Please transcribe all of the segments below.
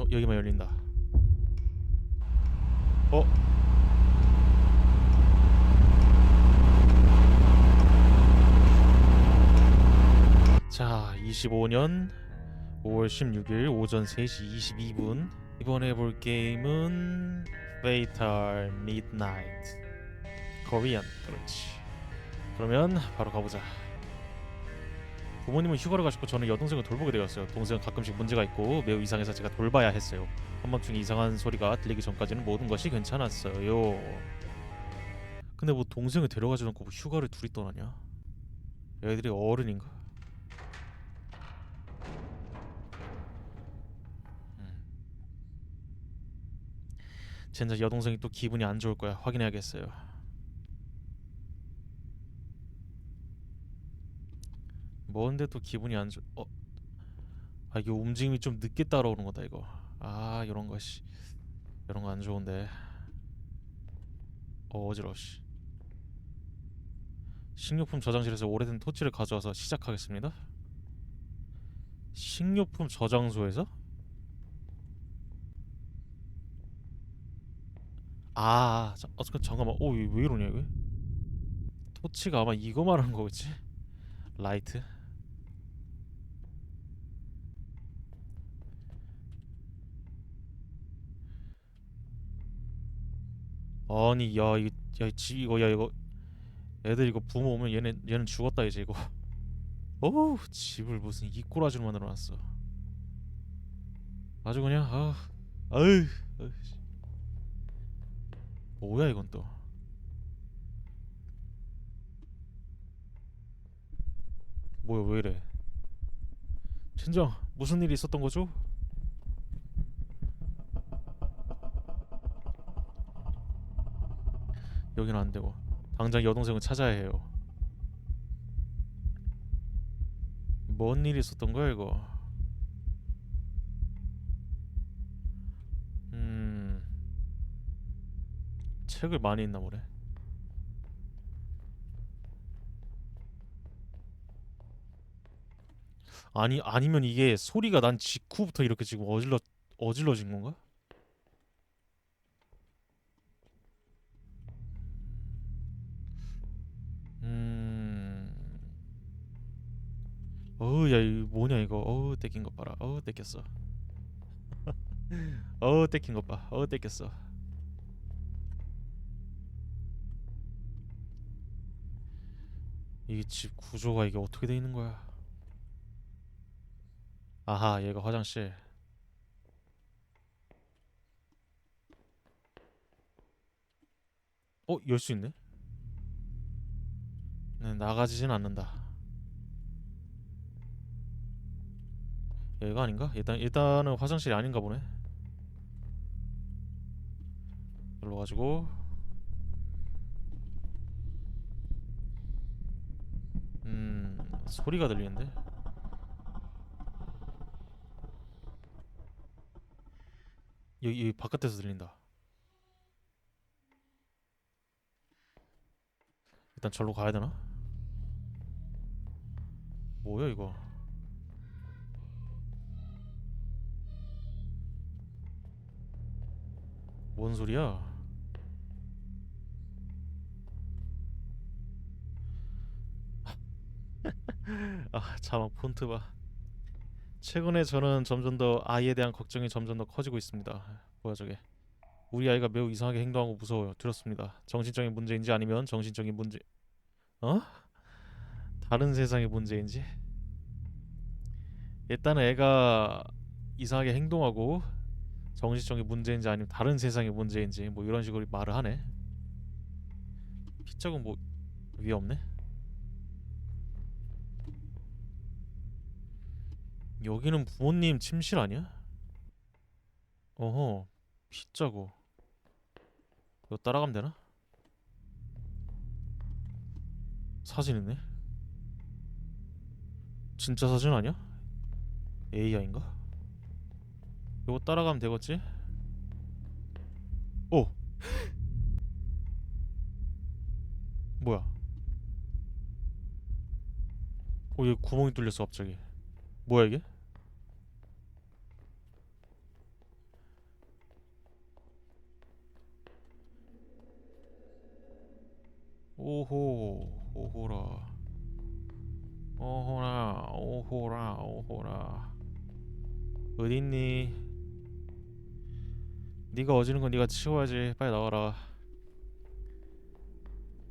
어 여기만 열린다. 어? 자, 25년 5월 16일 오전 3시 22분 이번에 볼 게임은 Fatal Midnight 코리안 그렇지 그러면 바로 가보자 부모님은 휴가를 가셨고 저는 여동생을 돌보게 되었어요. 동생은 가끔씩 문제가 있고 매우 이상해서 제가 돌봐야 했어요. 한밤중에 이상한 소리가 들리기 전까지는 모든 것이 괜찮았어요. 근데 뭐 동생을 데려가지 않고 뭐 휴가를 둘이 떠나냐? 애들이 어른인가? 음. 젠장 여동생이 또 기분이 안 좋을 거야. 확인해야겠어요 뭔데 또 기분이 안 좋... 어? 아 이게 움직임이 좀 늦게 따라오는 거다 이거 아 이런 거씨 이런 거 안 좋은데 어 어지러워 씨 식료품 저장실에서 오래된 토치를 가져와서 시작하겠습니다 식료품 저장소에서? 아, 자, 어, 잠깐- 잠깐만. 오, 왜, 왜 이러냐 이거? 토치가 아마 이거 말하는 거겠지? 라이트. 아니, 야, 이거, 야, 집 이거, 야, 이거, 애들 이거 부모 오면 얘는 얘는 죽었다 이제 이거. 어우, 집을 무슨 이 꼬라지로 만들어 놨어. 아주 그냥 아, 아유, 아유. 씨. 뭐야 이건 또? 뭐야 왜 이래? 젠장 무슨 일이 있었던 거죠? 여기는 안 되고 당장 여동생을 찾아야 해요. 뭔 일이 있었던 거야 이거? 음 책을 많이 읽나 보네. 아니 아니면 이게 소리가 난 직후부터 이렇게 지금 어질러 어질러진 건가? 어우 야 이거 뭐냐 이거. 어우 떼낀 것 봐라. 어우 떼꼈어. 어우 떼낀 것봐. 어우 떼꼈어. 이 집 구조가 이게 어떻게 돼 있는 거야? 아하 얘가 화장실. 어 열 수 있네? 네 나가지진 않는다 얘가 아닌가? 일단 일단은 화장실이 아닌가 보네. 일로 가지고 음 소리가 들리는데 여기, 여기 바깥에서 들린다. 일단 절로 가야 되나? 뭐야 이거? 뭔 소리야? 아, 자막 폰트 봐. 최근에 저는 점점 더 아이에 대한 걱정이 점점 더 커지고 있습니다. 뭐야 저게? 우리 아이가 매우 이상하게 행동하고 무서워요. 들었습니다. 정신적인 문제인지 아니면 정신적인 문제 어? 다른 세상의 문제인지? 일단은 애가 이상하게 행동하고 정신적인 문제인지 아니면 다른 세상의 문제인지 뭐 이런 식으로 말을 하네. 피자군 뭐 위에 없네? 여기는 부모님 침실 아니야? 어허 피자고 이거 따라가면 되나? 사진 있네? 진짜 사진 아니야? AI인가? 요거 따라가면 되겠지? 오! 뭐야 오 여기 구멍이 뚫렸어 갑자기 뭐야 이게? 오호 오호라 오호라 오호라 오호라 어딨니 네가 어지는 건 네가 치워야지. 빨리 나와라.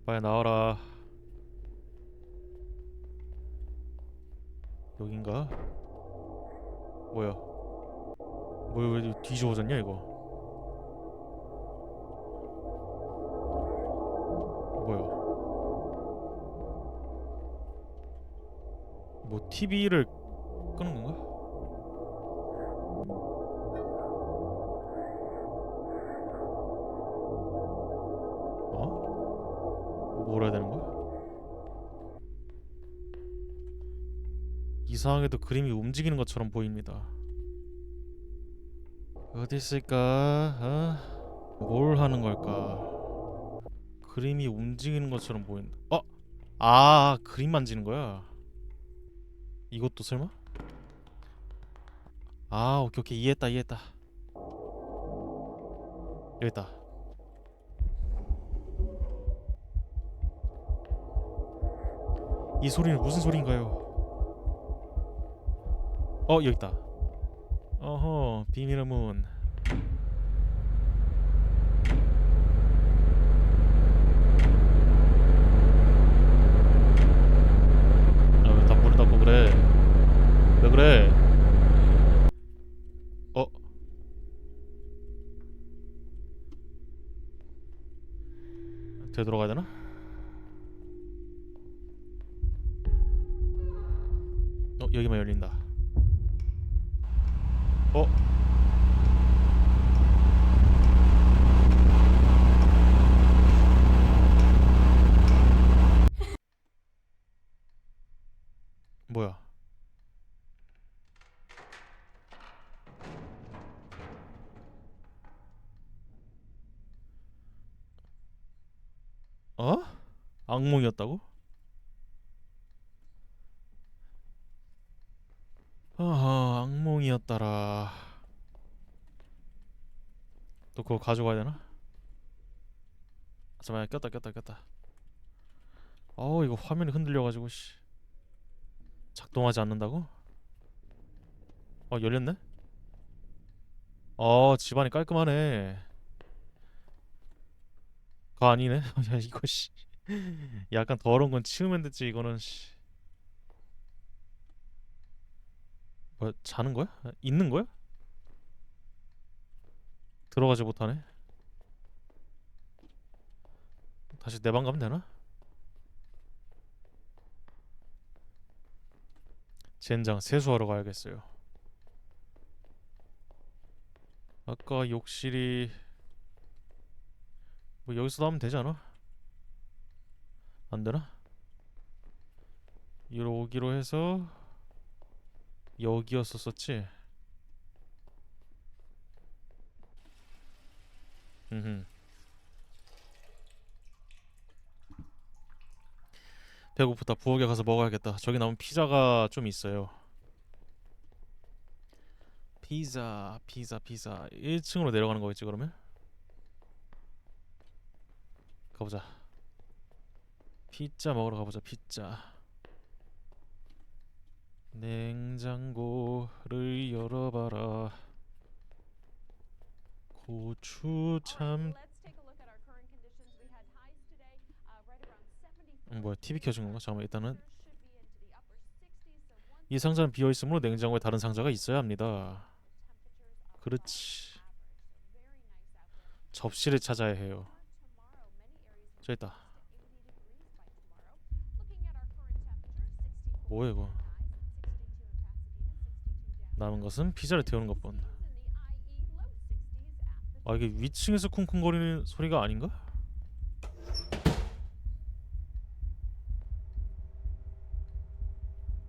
빨리 나와라. 여긴가? 뭐야? 뭐야 왜 뒤집어졌냐 이거? 뭐야? 뭐 TV를 끄는 건가? 이상하게도 그림이 움직이는 것처럼 보입니다. 어디 있을까? 어? 뭘 하는 걸까? 그림이 움직이는 것처럼 보인다. 어? 아, 그림 만지는 거야. 이것도 설마? 아, 오케이 오케이 이해했다 이해했다. 여기 있다. 이 소리는 무슨 소리인가요? 어, 여기 있다. 어허, 비밀의 문. 어? 뭐야? 어? 악몽이었다고? 아, 악몽이었다라. 또 그거 가져가야 되나? 잠깐만 꼈다 꼈다 꼈다. 어우 이거 화면이 흔들려가지고 씨. 작동하지 않는다고? 어 열렸네? 어 집안이 깔끔하네. 그거 아니네? 야 이거 씨. 약간 더러운 건 치우면 됐지 이거는 씨. 뭐야 자는 거야? 있는 거야? 들어가지 못하네. 다시 내 방 가면 되나? 젠장 세수하러 가야겠어요. 아까 욕실이 뭐 여기서 나오면 되지 않아? 안 되나? 여기로 해서 여기였었었지. 음. 배고프다. 부엌에 가서 먹어야겠다. 저기 나온 피자가 좀 있어요. 피자, 피자, 피자. 1층으로 내려가는 거겠지 그러면? 가보자. 피자 먹으러 가보자. 피자. 냉장고를 열어봐라. 고추 참. 음, 뭐야 TV 켜진 건가? 잠깐만 일단은 이 상자는 비어 있으므로 냉장고에 다른 상자가 있어야 합니다. 그렇지. 접시를 찾아야 해요. 저 있다. 뭐야 이거? 남은 것은 피자를 데우는 것뿐. 아 이게 위층에서 쿵쿵거리는 소리가 아닌가?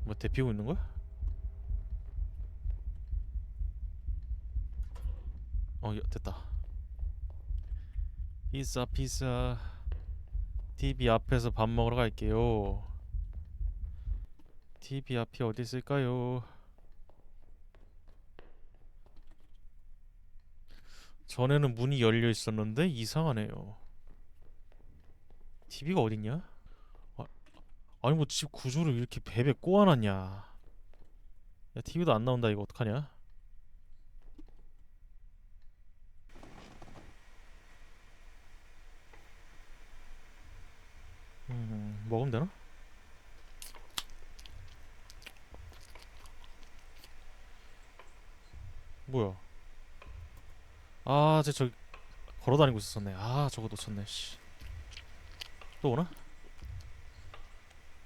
뭐 데피고 있는 거야? 어 야, 됐다. 피자 피자 TV 앞에서 밥 먹으러 갈게요. TV 앞이 어디 있을까요? 전에는 문이 열려 있었는데 이상하네요. TV가 어딨냐? 아, 아니 뭐 집 구조를 이렇게 베베 꼬아놨냐? 야 TV도 안 나온다 이거 어떡하냐? 음 먹으면 되나? 뭐야? 아, 쟤 저기 걸어다니고 있었네. 아, 저거 놓쳤네. 씨. 또 오나?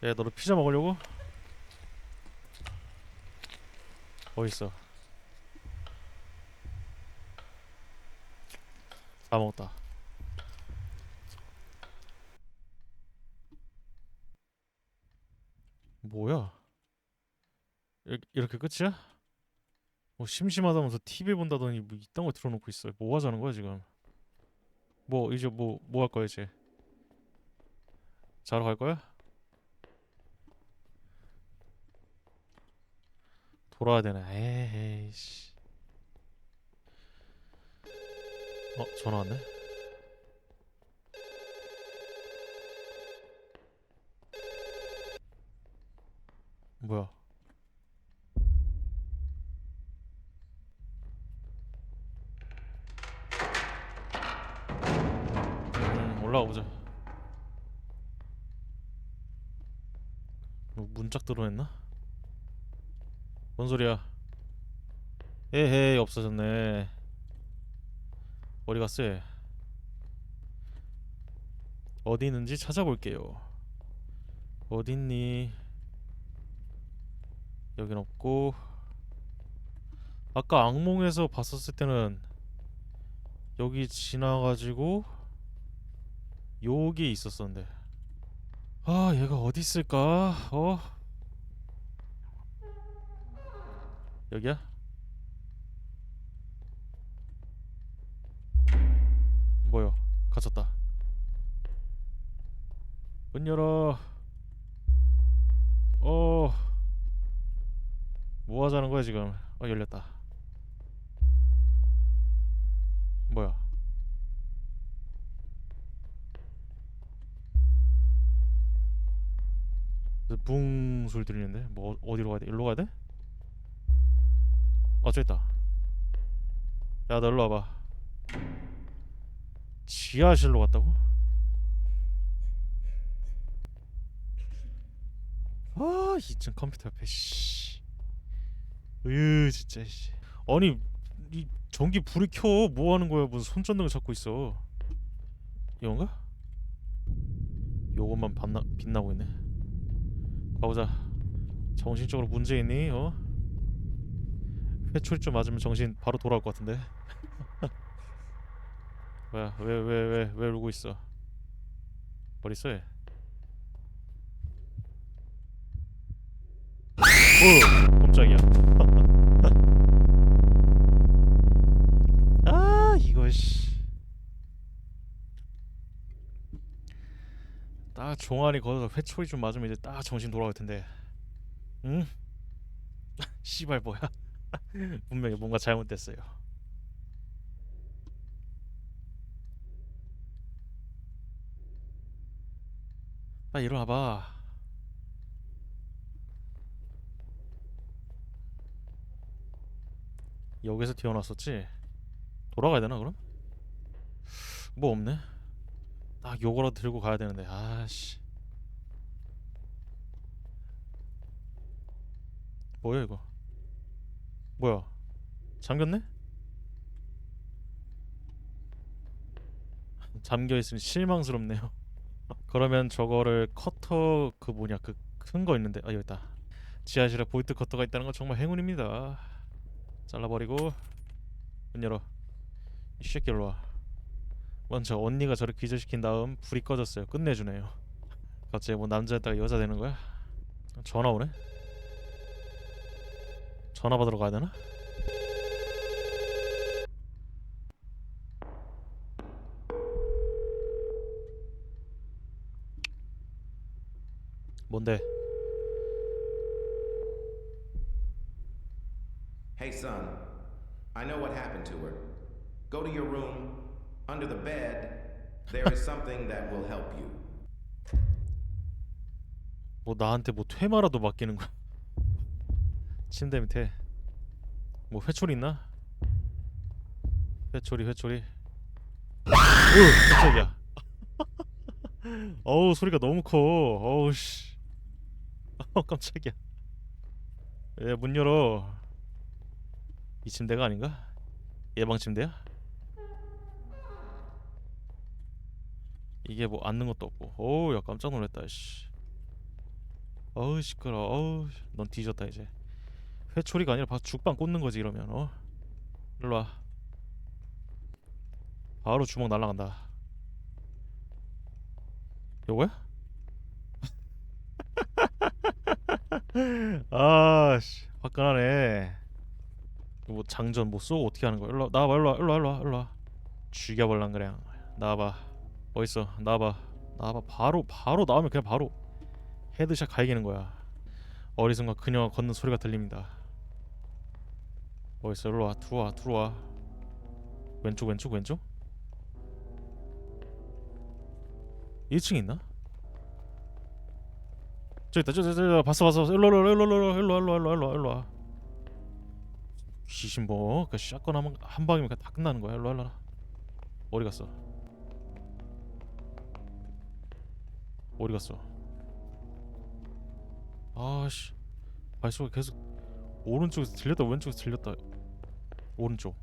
야, 너도 피자 먹으려고? 어디 있어? 다 먹었다. 뭐야? 이렇게 끝이야? 뭐 심심하다면서 TV 본다더니 뭐 이딴 거 틀어놓고 있어. 뭐 하자는 거야 지금? 뭐 이제 뭐 뭐 할 거야 이제? 자러 갈 거야? 돌아야 되나? 에이씨. 어 전화 왔네. 뭐야? 올라가 보자. 뭐 문짝 드러냈나? 뭔 소리야? 에헤이 없어졌네. 어디 갔어? 얘? 어디 있는지 찾아볼게요. 어딨니? 여긴 없고 아까 악몽에서 봤었을 때는 여기 지나가지고 여기 있었었는데. 아 얘가 어디 있을까? 어? 여기야? 뭐야? 갇혔다. 문 열어. 어. 뭐 하자는 거야 지금? 어 열렸다 붕 소리 들리는데? 뭐 어- 어디로 가야 돼? 일로 가야 돼? 어 저기 있다. 야너 일로 와봐. 지하실로 갔다고? 아 2층 컴퓨터 옆에 씨. 으 진짜 씨. 아니 이 전기 불이 켜. 뭐 하는 거야? 무슨 손전등을 찾고 있어. 이건가? 요것만 빛나, 빛나고 있네 가보자 정신적으로 문제 있니? 어? 회초리 좀 맞으면 정신 바로 돌아올 것 같은데 뭐야 왜 왜 왜 왜 울고 있어 어디 있어 얘 어, 깜짝이야. 아, 이거 씨. 딱 종아리 걷어서 회초리 좀 맞으면 이제 딱 정신 돌아올 텐데. 응? 씨발 뭐야? 분명히 뭔가 잘못됐어요. 빨리 일어나봐. 여기서 튀어나왔었지? 돌아가야 되나 그럼? 뭐 없네. 딱 요거라도 들고 가야 되는데 아씨. 뭐야 이거? 뭐야? 잠겼네? 잠겨 있으니 실망스럽네요. 그러면 저거를 커터 그 뭐냐 그 큰 거 있는데 아 여기 있다. 지하실에 볼트 커터가 있다는 건 정말 행운입니다. 잘라버리고 문 열어 이 새끼 일로 와 먼저 언니가 저를 기절시킨 다음 불이 꺼졌어요 끝내주네요 갑자기 뭐 남자였다가 여자 되는 거야? 전화 오네? 전화 받으러 가야 되나? 뭔데? Hey, son, I know what happened to her. Go to your room. Under the bed, there is something that will help you. 뭐 나한테 뭐 퇴마라도 맡기는 거야 침대 밑에 뭐 회초리 있나? 회초리 회초리 으 깜짝이야 어우 소리가 너무 커 어우 씨 어 깜짝이야 예문 열어 이 침대가 아닌가? 예방 침대야? 이게 뭐 앉는 것도 없고. 어우 야 깜짝 놀랐다 씨. 어우 시끄러. 어우 넌 뒤졌다 이제. 회초리가 아니라 바 죽방 꽂는 거지 이러면. 어? 일로 와. 바로 주먹 날라간다. 요거야? 아씨. 화끈하네. 뭐 장전 뭐 쏘고 어떻게 하는 거야? 일로 와. 나와봐 일로 와. 일로 와 일로 와 일로 와. 죽여볼란 그냥. 나와봐 어딨어. 나와봐. 나와봐. 바로 바로 나오면 그냥 바로 헤드샷 갈기는 거야. 어리순간 그녀가 걷는 소리가 들립니다. 어딨어. 일로 와. 들어와 들어와. 왼쪽 왼쪽 왼쪽? 1층 있나? 저기 있다. 저기 저기 봤어 봤어. 일로 일로 일로 일로 일로 일로 일로 일로 일로 와. 귀신 뭐그 샷건 한, 방- 한 방이면 다 끝나는 거야. 일로 와, 일로 와. 어디 갔어 어디 갔어 아씨 발소리 계속 오른쪽에서 들렸다 왼쪽에서 들렸다 오른쪽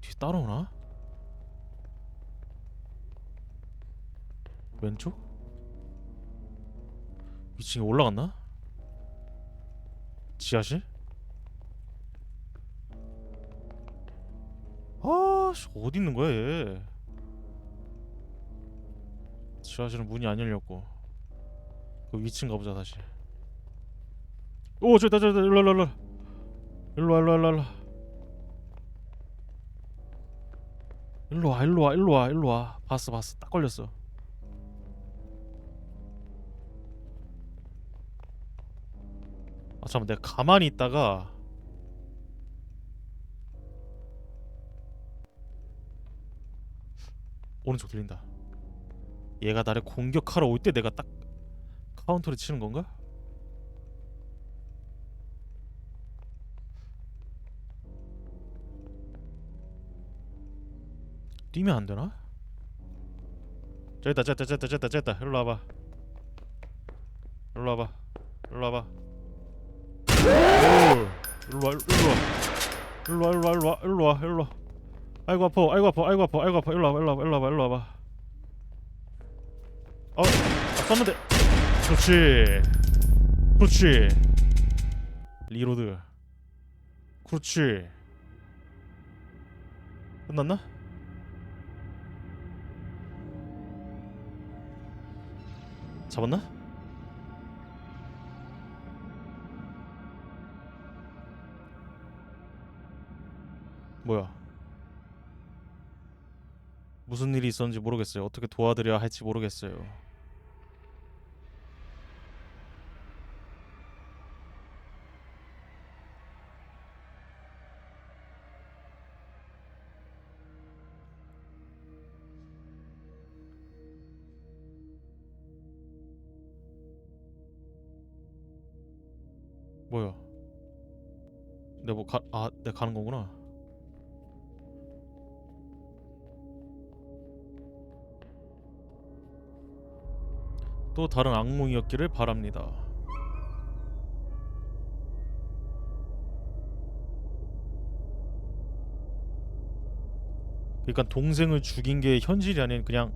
뒤에 따라오나? 왼쪽? 2층에 올라갔나? 지하실? 아씨 어디 있는 거야 얘 지하실은 문이 안 열렸고. 그 위층 가보자 다시. 오 저기다 저기다 일로 일로 일로. 일로 와 일로 와 일로 와 일로 와. 일로 와 일로 와 일로 와 봤어 봤어. 딱 걸렸어. 아 잠깐 내가 가만히 있다가 오른쪽 들린다 얘가 나를 공격하러 올 때 내가 딱 카운터를 치는 건가? 뛰면 안 되나? 저기다 저기다 저기다 저기다 저기다. 일로 와봐. 일로 와봐. 일로 와봐. 오 일로 와 일로 와. 일로 와 일로 와 일로 와 일로 와. 아이고 아파 아이고 아파 아이고 아파. 아이고 아파. 일로 와봐 일로 와봐 일로 와봐 일로 와봐 어 아, 쐈는데 그렇지 그렇지 리로드 그렇지 끝났나? 잡았나? 뭐야? 무슨 일이 있었는지 모르겠어요. 어떻게 도와드려야 할지 모르겠어요. 가 아, 내가 가는 거구나. 또 다른 악몽이었기를 바랍니다. 그러니까 동생을 죽인 게 현실이 아닌 그냥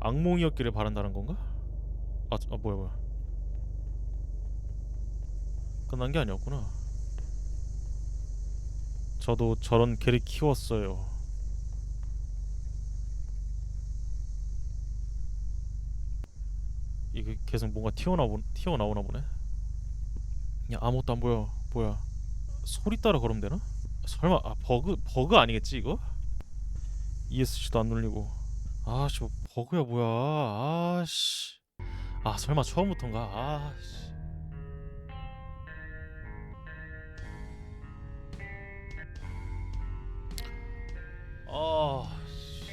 악몽이었기를 바란다는 건가? 아, 아 뭐야 뭐야. 끝난 게 아니었구나. 저도 저런 개를 키웠어요. 이게 계속 뭔가 튀어나오 튀어나오나 보네. 야 아무것도 안 보여. 뭐야? 소리 따라 걸으면 되나? 설마 아 버그 버그 아니겠지 이거? ESC도 안 눌리고. 아씨 뭐 버그야 뭐야? 아씨. 아 설마 처음부터인가? 아씨. 아. 씨.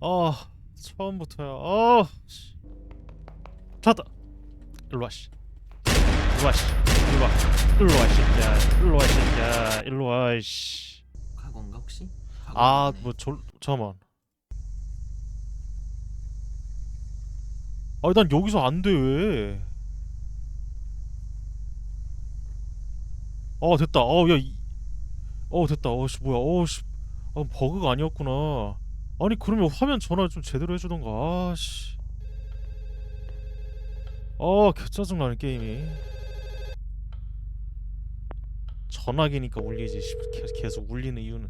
아 처음부터야. 아 씨. 찾다. 일로 와 씨. 일로 와 씨. 일로 와. 일로 와이 새끼야. 일로 와이 새끼야. 일로 와 씨. 과거인가 혹시? 아. 뭐 졸, 잠깐만. 아니 난 여기서 안 돼 왜? 어 됐다. 어 야, 이... 어 됐다. 어씨 뭐야? 어씨, 아 버그가 아니었구나. 아니 그러면 화면 전화 좀 제대로 해주던가. 아씨. 아, 개 짜증 나는 게임이. 전화기니까 울리지. 씨. 계속, 울리는 이유는.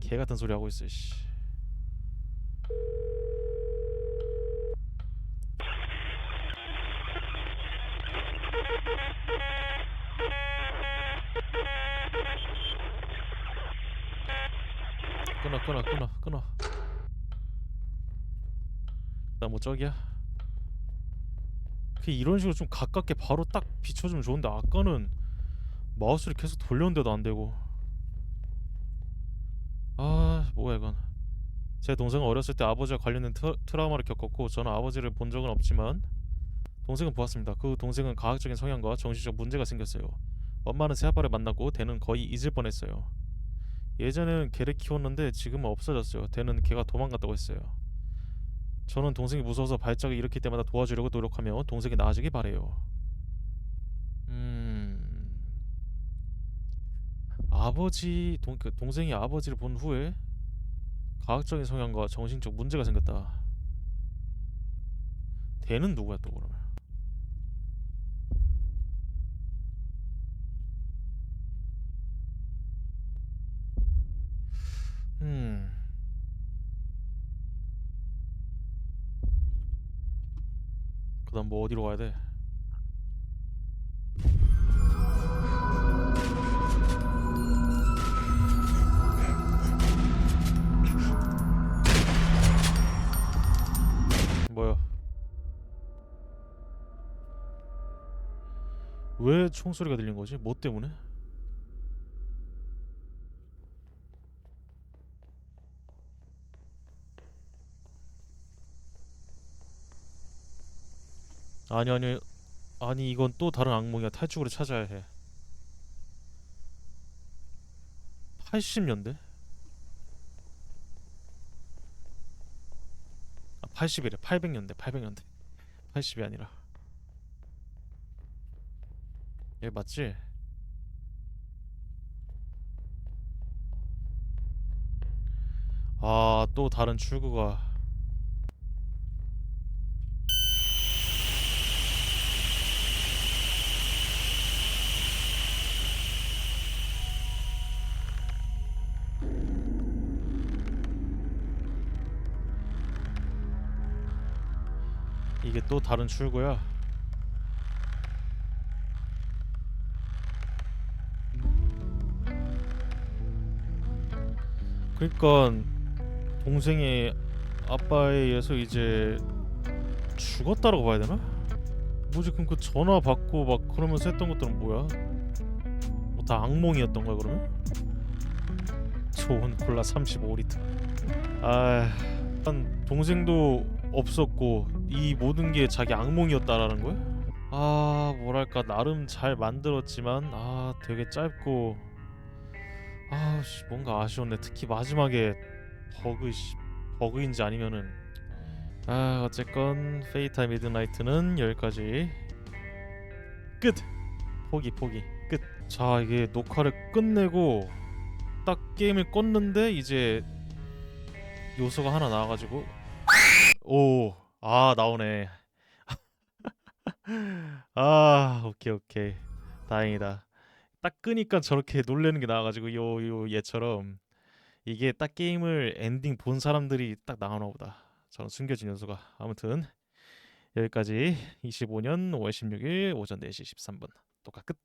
개 같은 소리 하고 있어. 씨. 끊어 끊어 끊어 끊어. 나 뭐 저기야? 그 이런 식으로 좀 가깝게 바로 딱 비춰주면 좋은데 아까는 마우스를 계속 돌렸는데도 안 되고. 아 뭐야 이건 제 동생은 어렸을 때 아버지와 관련된 트, 트라우마를 겪었고 저는 아버지를 본 적은 없지만 동생은 보았습니다 그 동생은 과학적인 성향과 정신적 문제가 생겼어요 엄마는 새아빠를 만났고 대는 거의 잊을 뻔했어요 예전에는 개를 키웠는데 지금은 없어졌어요 대는 개가 도망갔다고 했어요 저는 동생이 무서워서 발작을 일으킬 때마다 도와주려고 노력하며 동생이 나아지길 바래요 음... 아버지 동, 그 동생이 아버지를 본 후에 과학적인 성향과 정신적 문제가 생겼다. 대는 누구야 또 그러면? 음. 그다음 뭐 어디로 가야 돼? 뭐야? 왜 총소리가 들린 거지? 뭐 때문에? 아니 아니 아니 이건 또 다른 악몽이야. 탈출구를 찾아야 해. 80년대? 아 80이래. 800년대 800년대. 80이 아니라. 얘 맞지? 아 또 다른 출구가 이게 또 다른 출구야 그러니까 동생이 아빠에 의해서 이제 죽었다라고 봐야 되나? 뭐지 그럼 그 전화 받고 막 그러면서 했던 것들은 뭐야? 뭐 다 악몽이었던 거야 그러면? 좋은 콜라 35리터 아... 한 동생도 없었고 이 모든 게 자기 악몽이었다라는 거야? 아 뭐랄까 나름 잘 만들었지만 아 되게 짧고 아 씨, 뭔가 아쉬웠네. 특히 마지막에 버그 씨 버그인지 아니면은. 아 어쨌건 페이타 미드나이트는 여기까지. 끝! 포기 포기 끝 자 이게 녹화를 끝내고 딱 게임을 껐는데 이제 요소가 하나 나와가지고. 오 아 나오네. 아 오케이 오케이. 다행이다. 딱 끄니까 저렇게 놀래는 게 나와가지고 요 요 얘처럼 이게 딱 게임을 엔딩 본 사람들이 딱 나오나 보다. 저는 숨겨진 요소가. 아무튼 여기까지 25년 5월 16일 오전 4시 13분. 똑같 끝